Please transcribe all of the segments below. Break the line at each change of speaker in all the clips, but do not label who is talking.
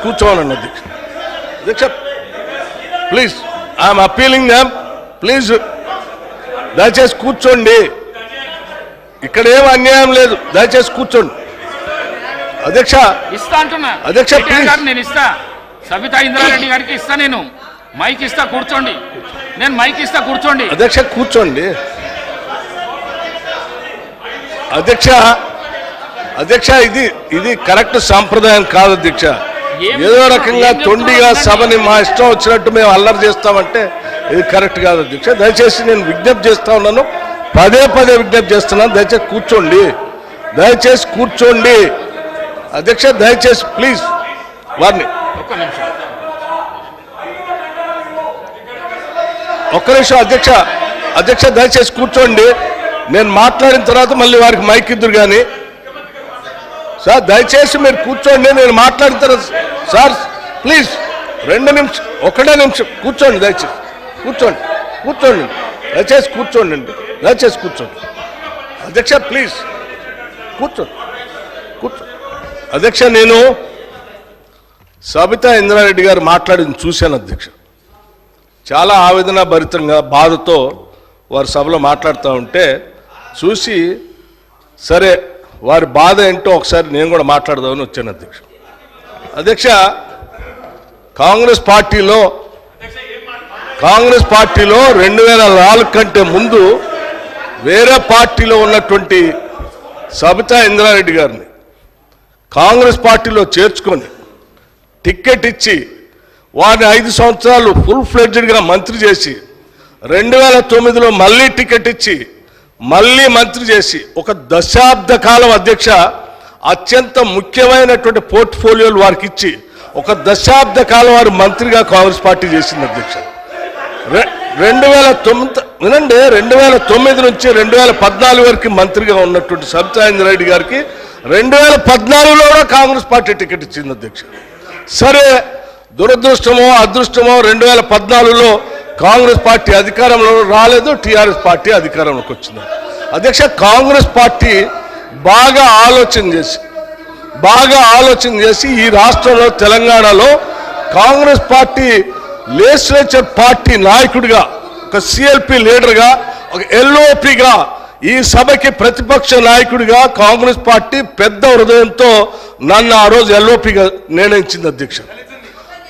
అధ్యక్ష అధ్యక్ష please I'm appealing them please దయచేసి కూర్చోండి. ఇక్కడ ఏం అన్యాయం లేదు. దయచేసి కూర్చోండి. అధ్యక్ష
ఇస్తా అంటున్నా.
అధ్యక్ష,
నేను ఇస్తా. సబితా ఇంద్రారెడ్డి గారికి ఇస్తా నేను. మైక్ ఇస్తా కూర్చోండి. నేను మైక్ ఇస్తా కూర్చోండి.
అధ్యక్ష కూర్చోండి. అధ్యక్ష అధ్యక్ష ఇది ఇది కరెక్ట్ సాంప్రదాయం కాదు అధ్యక్ష. ఏదో? రకంగా తొండిగా? సభని మా ఇష్టం వచ్చినట్టు మేము అల్లరి చేస్తామంటే ఇది కరెక్ట్ కాదు అధ్యక్ష. దయచేసి నేను విజ్ఞప్తి చేస్తా ఉన్నాను. పదే పదే విజ్ఞప్తి చేస్తున్నాను. దయచేసి కూర్చోండి. దయచేసి కూర్చోండి. అధ్యక్ష దయచేసి ప్లీజ్ వారిని.
ఒక్క నిమిషం.
అధ్యక్ష. అధ్యక్ష దయచేసి కూర్చోండి. నేను మాట్లాడిన తర్వాత మళ్ళీ వారికి మైక్ ఇద్దరు కానీ సార్ దయచేసి మీరు కూర్చోండి నేను మాట్లాడిన సార్ ప్లీజ్ రెండు నిమిషం ఒకటే నిమిషం కూర్చోండి దయచేసి. కూర్చోండి కూర్చోండి. దయచేసి కూర్చోండి అండి దయచేసి కూర్చోండి. అధ్యక్ష ప్లీజ్ కూర్చోండి కూర్చో అధ్యక్ష నేను సబితా ఇంద్రారెడ్డి గారు మాట్లాడింది చూశాను అధ్యక్ష. చాలా ఆవేదన భరితంగా బాధతో వారు సభలో మాట్లాడుతూ ఉంటే చూసి సరే వారి బాధ ఏంటో ఒకసారి నేను కూడా మాట్లాడదామని వచ్చాను అధ్యక్ష. అధ్యక్ష కాంగ్రెస్ పార్టీలో కాంగ్రెస్ పార్టీలో రెండు వేల నాలుగు కంటే ముందు వేరే పార్టీలో ఉన్నటువంటి సబితా ఇంద్రారెడ్డి గారిని కాంగ్రెస్ పార్టీలో చేర్చుకొని టిక్కెట్ ఇచ్చి వారిని ఐదు సంవత్సరాలు ఫుల్ ఫ్లెడ్జ్డ్గా మంత్రి చేసి రెండు వేల తొమ్మిదిలో మళ్ళీ టికెట్ ఇచ్చి మళ్ళీ మంత్రి చేసి ఒక దశాబ్ద కాలం అధ్యక్ష అత్యంత ముఖ్యమైనటువంటి పోర్ట్ఫోలియోలు వారికి ఇచ్చి ఒక దశాబ్ద కాలం వారు మంత్రిగా కాంగ్రెస్ పార్టీ చేసింది అధ్యక్ష. రె- రెండు వేల తొమ్మిది వినండి రెండు వేల తొమ్మిది నుంచి రెండు వేల పద్నాలుగు వరకు మంత్రిగా ఉన్నటువంటి సబితాయింద్ర రెడ్డి గారికి రెండు వేల పద్నాలుగులో కూడా కాంగ్రెస్ పార్టీ టికెట్ ఇచ్చింది అధ్యక్ష. సరే దురదృష్టమో అదృష్టమో రెండు వేల పద్నాలుగులో కాంగ్రెస్ పార్టీ అధికారంలో రాలేదు టీఆర్ఎస్ పార్టీ అధికారంలోకి వచ్చింది. అధ్యక్ష కాంగ్రెస్ పార్టీ బాగా ఆలోచన చేసి బాగా ఆలోచన చేసి ఈ రాష్ట్రంలో తెలంగాణలో కాంగ్రెస్ పార్టీ లెజిస్లేచర్ పార్టీ నాయకుడిగా ఒక సిఎల్పి లీడర్గా ఒక ఎల్ఓపిగా ఈ సభకి ప్రతిపక్ష నాయకుడిగా కాంగ్రెస్ పార్టీ పెద్ద హృదయంతో నన్ను ఆ రోజు ఎల్ఓపిగా నిర్ణయించింది అధ్యక్షుడు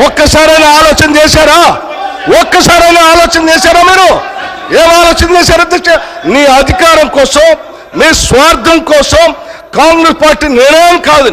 ఒక్కసారైనా ఆలోచన చేశారా? ఒక్కసారైనా ఆలోచన చేశారా మీరు? ఏం ఆలోచన చేశారు? అధ్యక్ష నీ అధికారం కోసం నీ స్వార్థం కోసం కాంగ్రెస్ పార్టీ నిర్ణయం కాదు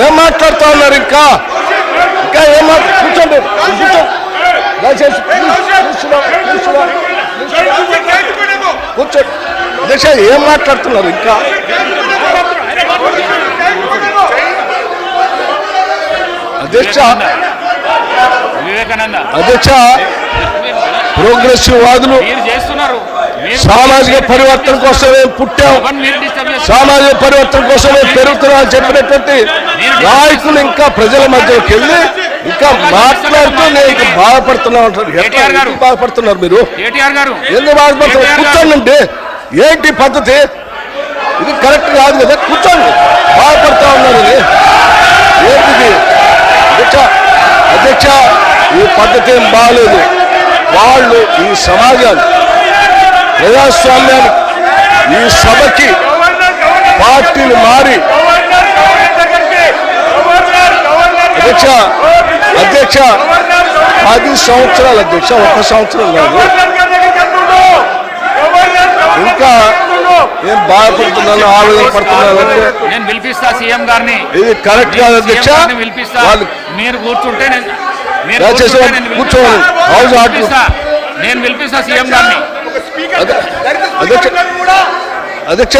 ఏం మాట్లాడుతూ ఉన్నారు ఇంకా? ఇంకా ఏం కూర్చోండి కూర్చోండి దయచేసి ఏం మాట్లాడుతున్నారు ఇంకా? అధ్యక్ష
వివేకానంద.
అధ్యక్ష ప్రోగ్రెసివ్ వాదులు. సామాజిక పరివర్తన కోసమే పుట్టాం? సామాజిక పరివర్తన కోసమే పెరుగుతున్నా చెప్పినటువంటి నాయకులు ఇంకా ప్రజల మధ్యలోకి వెళ్ళి ఇంకా మాట్లాడుతూ నేను బాధపడుతున్నా. ఎందుకు బాధపడుతున్నారు మీరు? ఎందుకు బాధపడుతున్నారు. కూర్చోండి ఏంటి పద్ధతి? ఇది కరెక్ట్ కాదు కదా? కూర్చోండి. బాధపడతా ఉన్నారు ఇది. ఏంటిది? అధ్యక్ష అధ్యక్ష ఈ పద్ధతి ఏం బాగాలేదు వాళ్ళు ఈ సమాజాన్ని ప్రజాస్వామ్యాన్ని ఈ సభకి పార్టీలు మారి అధ్యక్ష అధ్యక్ష పది సంవత్సరాలు అధ్యక్ష ఒక సంవత్సరం కాదు. ఇంకా ఏం బాధపడుతున్నాను ఆవేదన పడుతున్నాను అంటే
నేను పిలిపిస్తా సీఎం గారిని.
ఇది కరెక్ట్ కాదు అధ్యక్ష వాళ్ళు
మీరు కూర్చుంటే నేను
కూర్చోవాలి. హౌస్.
పిలిపిస్తా. నేను పిలిపిస్తా సీఎం గారిని.
అధ్యక్ష అధ్యక్ష